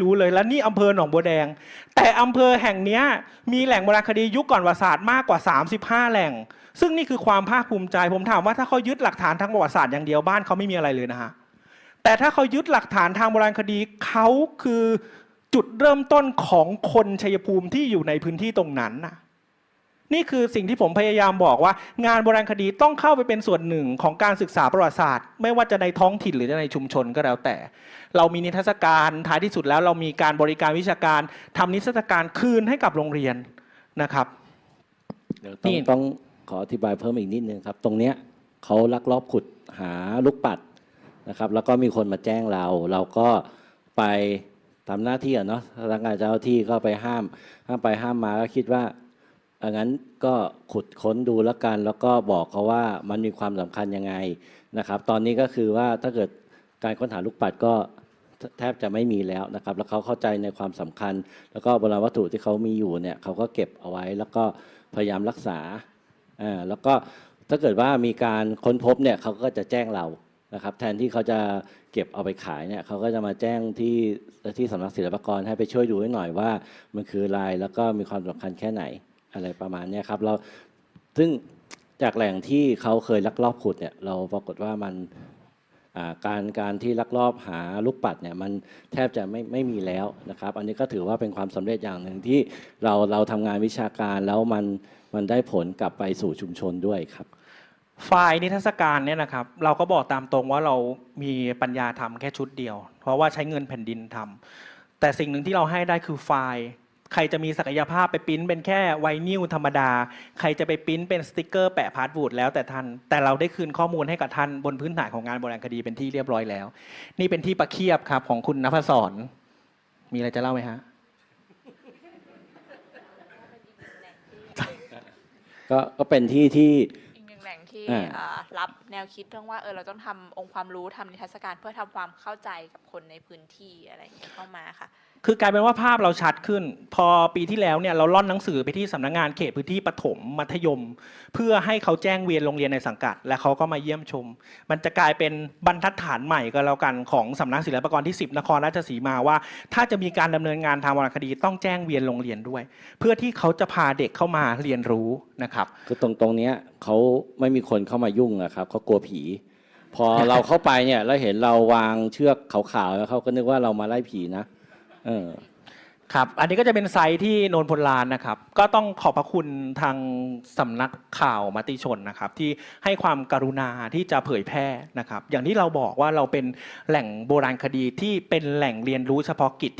รู้เลยแล้วนี่อำเภอหนองบัวแดง แต่อำเภอแห่งนี้มีแหล่งโบราณคดียุคก่อนประวัติศาสตร์มากกว่า 35 แหล่ง ซึ่งนี่คือความภาคภูมิใจ ผมถามว่าถ้าเขายึดหลักฐานทางประวัติศาสตร์อย่างเดียวบ้านเขาไม่มีอะไรเลยนะฮะแต่ถ้าเขายึดหลักฐานทางโบราณคดีเขาคือจุดเริ่มต้นของคนชัยภูมิที่อยู่ในพื้นที่ตรงนั้นน่ะ นี่คือสิ่งที่ผมพยายามบอกว่า งานโบราณคดีต้องเข้าไปเป็นส่วนหนึ่งของการศึกษาประวัติศาสตร์ ไม่ว่าจะในท้องถิ่นหรือจะในชุมชนก็แล้วแต่ เรามีนิทรรศการท้ายที่สุดแล้วเรามีการบริการวิชาการทำนิทรรศการคืนให้กับโรงเรียนนะครับเดี๋ยวนี่ต้องต้องขออธิบายเพิ่มอีกนิดนึงครับ ตรงเนี้ยเขาลักลอบขุดหาลูกปัดนะครับ แล้วก็มีคนมาแจ้งเรา เราก็ไปทำหน้าที่อะเนาะพนักงานเจ้าหน้าที่ก็ไปห้าม ห้ามไปห้ามมาก็คิดว่า อังั้นก็ขุดค้นดูแล้วกัน แล้วก็บอกเขาว่ามันมีความสำคัญยังไงนะครับ ตอนนี้ก็คือว่าถ้าเกิดการค้นหาลูกปัดก็แทบจะไม่มีแล้วนะครับ แล้วเขาเข้าใจในความสำคัญ แล้วก็โบราณวัตถุที่เขามีอยู่เนี่ยเขาก็เก็บเอาไว้ แล้วก็พยายามรักษาอ่าแล้วก็ถ้าเกิดว่ามีการค้นพบเนี่ยเขาก็จะแจ้งเรานะครับแทนที่เขาจะเก็บเอาไปขายเนี่ยเขาก็จะมาแจ้งที่ที่สำนักศิลปากรให้ไปช่วยดูให้หน่อยว่า มันคืออะไรแล้วก็มีความสำคัญแค่ไหน อะไรประมาณเนี้ยครับเราซึ่งจากแหล่งที่เขาเคยลักลอบขุดเนี่ยเราปรากฏว่ามันการการที่ลักลอบหาลูกปัดเนี่ยมันแทบจะไม่ไม่มีแล้วนะครับ อันนี้ก็ถือว่าเป็นความสำเร็จอย่างหนึ่งที่เราเราทำงานวิชาการแล้วมันมันได้ผลกลับไปสู่ชุมชนด้วยครับ ไฟล์นิทรรศการเนี่ยนะครับ เราก็บอกตามตรงว่าเรามีปัญญาทำแค่ชุดเดียว เพราะว่าใช้เงินแผ่นดินทำแต่สิ่งหนึ่งที่เราให้ได้คือไฟล์ ใครจะมีศักยภาพไปปริ้นเป็นแค่ไวนิลธรรมดา ใครจะไปปริ้นเป็นสติกเกอร์แปะพาสวูดแล้วแต่ท่าน แต่เราได้คืนข้อมูลให้กับท่านบนพื้นฐานของงานโบราณคดีเป็นที่เรียบร้อยแล้ว นี่เป็นที่ประเคียบครับของคุณนภศรมีอะไรจะเล่าไหมฮะก็ก็เป็นที่ที่อีกหนึ่งแหล่งที่อ่าเอ่อรับแนวคิดเรื่องว่าเออเราต้องทำองค์ความรู้ทำนิทรรศการเพื่อทำความเข้าใจกับคนในพื้นที่อะไรอย่างเงี้ยเข้ามาค่ะ คือกลายเป็นว่าภาพเราชัดขึ้น พอปีที่แล้วเนี่ยเราล่อนหนังสือไปที่สำนักงานเขตพื้นที่ปฐมมัธยม เพื่อให้เขาแจ้งเวียนโรงเรียนในสังกัด และเขาก็มาเยี่ยมชม มันจะกลายเป็นบรรทัดฐานใหม่ก็แล้วกันของสำนักศิลปากรที่ 10 นครราชสีมาว่า ถ้าจะมีการดำเนินงานทางวรรณคดีต้องแจ้งเวียนโรงเรียนด้วย เพื่อที่เขาจะพาเด็กเข้ามาเรียนรู้นะครับคือตรงตรงนี้เขาไม่มีคนเข้ามายุ่งอะครับเขากลัวผีพอเราเข้าไปเนี่ยแล้วเห็นเราวางเชือกขาวๆแล้วเขาก็นึกว่าเรามาไล่ผีนะ เออครับ อันนี้ก็จะเป็นไซต์ที่โนนพลลานนะครับ ก็ต้องขอบพระคุณทางสำนักข่าวมติชนนะครับ ที่ให้ความกรุณาที่จะเผยแพร่นะครับ อย่างที่เราบอกว่าเราเป็นแหล่งโบราณคดีที่เป็นแหล่งเรียนรู้เฉพาะกิจ